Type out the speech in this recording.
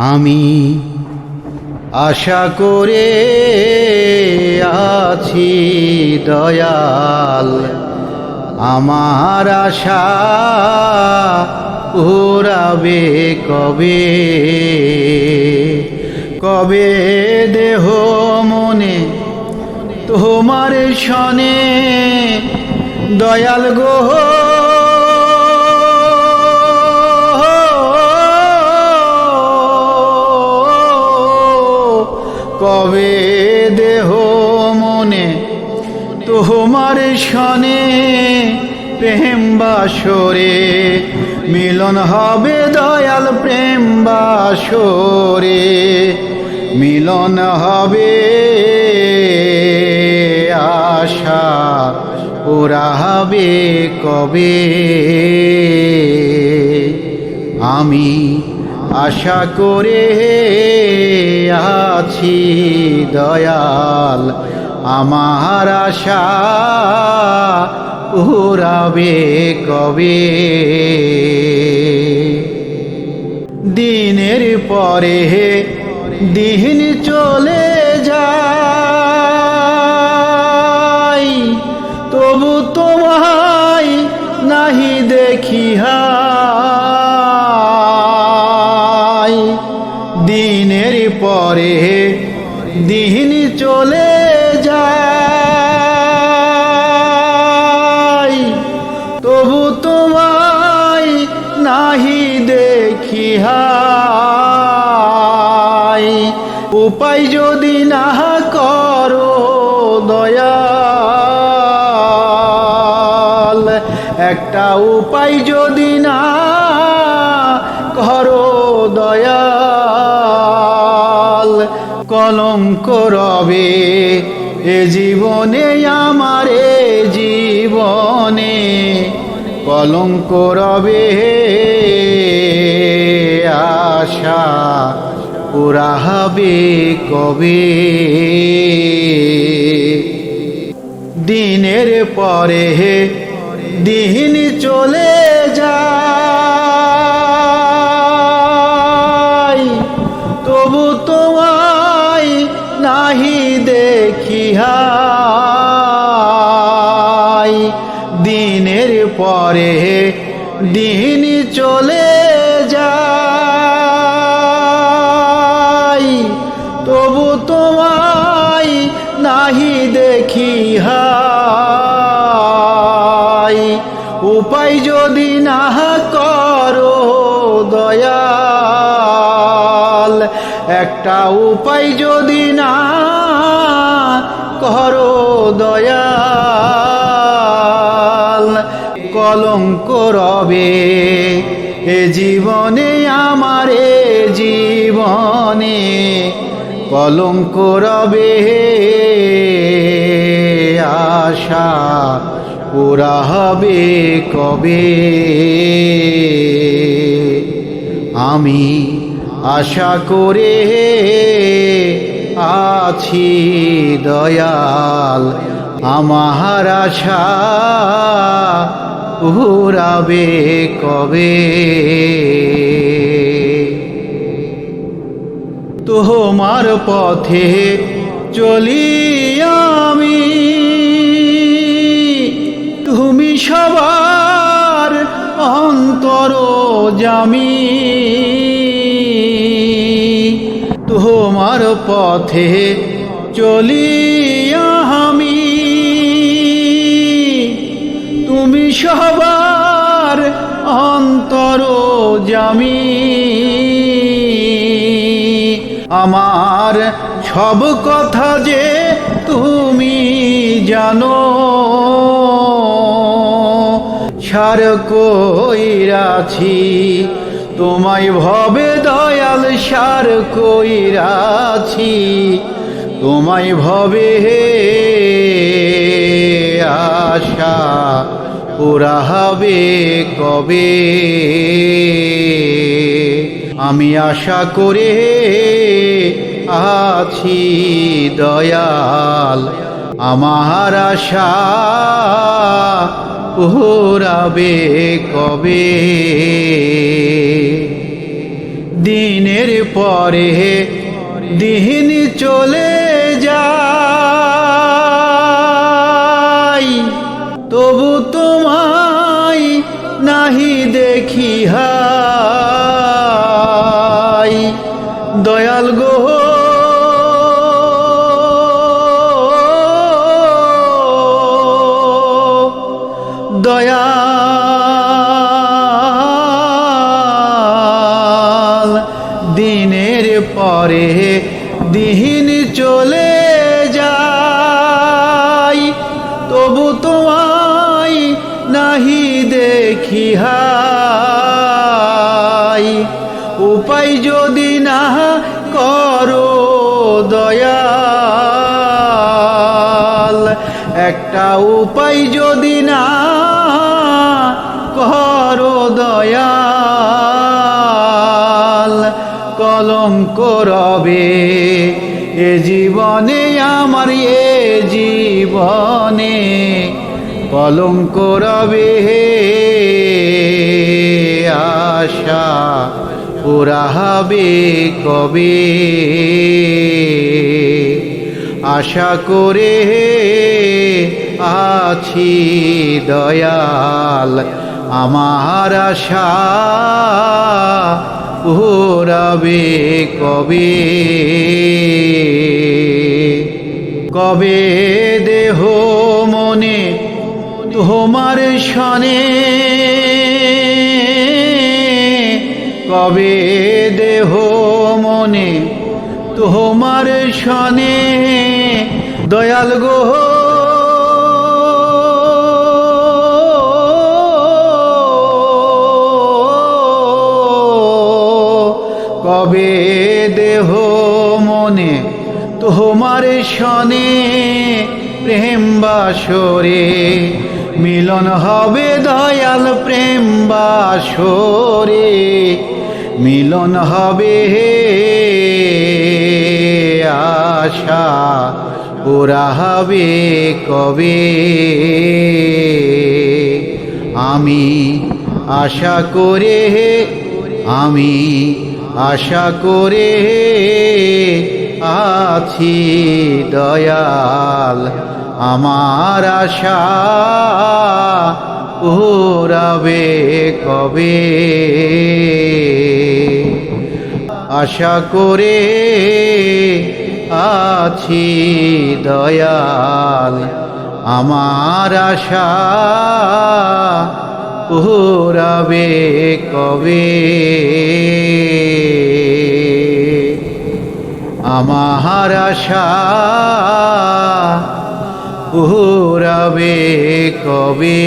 আমি আশা করে আছি দয়াল। আমার আশা পুরাবে কবে? কবে দেহ মনে তোমার শনে দয়াল গো? কবে দেহ মনে তোমার শনে প্রেম বাসরে? মিলন হবে দয়াল প্রেম বাসরে। মিলন হবে আশা ওরা হবে কবে? আমি আশা করে আছি দয়াল আমার আশা উড়াবে কবে? দিনের পরে দিন চলে দিন চলে যায়। তবু তোমায় নাহি দেখি হাই উপায় যদি না করো দয়াল, একটা উপায় যদি না কলঙ্ক রবে এ জীবনে, আমার এ জীবনে কলঙ্ক রবে আশা পুরা হবে কবে? দিনের পরে দিন চলে দিন চলে যায়, তবু তোমায় নাহি দেখি হাই উপায় যদি না করো দয়াল, একটা উপায় যদি না করো দয়াল। রবে এ জীবনে আমার জীবনে কলঙ্ক রবে। আশা পুরা হবে কবে? আমি আশা করে আছি দয়াল, আমার আশা পুরাবে কবে? তোমার পথে চলি আমি। তুমি সবার অন্তর জামি। তোমার পথে চলি আমি সবার অন্তর জামি। আমার সব কথা যে তুমি জানো, সার কইরাছি তোমায় ভবে দয়াল সার কইরাছি তোমায় ভবে আশা। পুরা হবে কবে? আমি আশা করে আছি দয়াল। আমার আশা পুরাবে কবে? দিনের পরে দিন চলে দেখি হাই, উপায় যদি না করো দয়াল, একটা উপায় যদি না করো দয়াল, কলঙ্ক রবে এ জীবনে আমার, এ জীবনে কলঙ্ক রবে। আশা পুরা হবে কবে। আশা করে আছি দয়াল, আমার আশা পুরাবে কবে। কবে দেহ মনে তোমার সনে কবে দেহ মনে তোমার সনে দয়াল গো? কবে দেহ মনে তোমার সনে প্রেম বাসরে মিলন হবে দয়াল প্রেম বাসরে মিলন হবে হে আশা পুরা হবে কবে? আমি আশা করে আমি আশা করে আছি দয়াল। আমার আশা পুরাবে কবে? আশা করে আছি দয়াল আমার আশা পুরাবে কবে? আমার আশা পুরাবে কবে?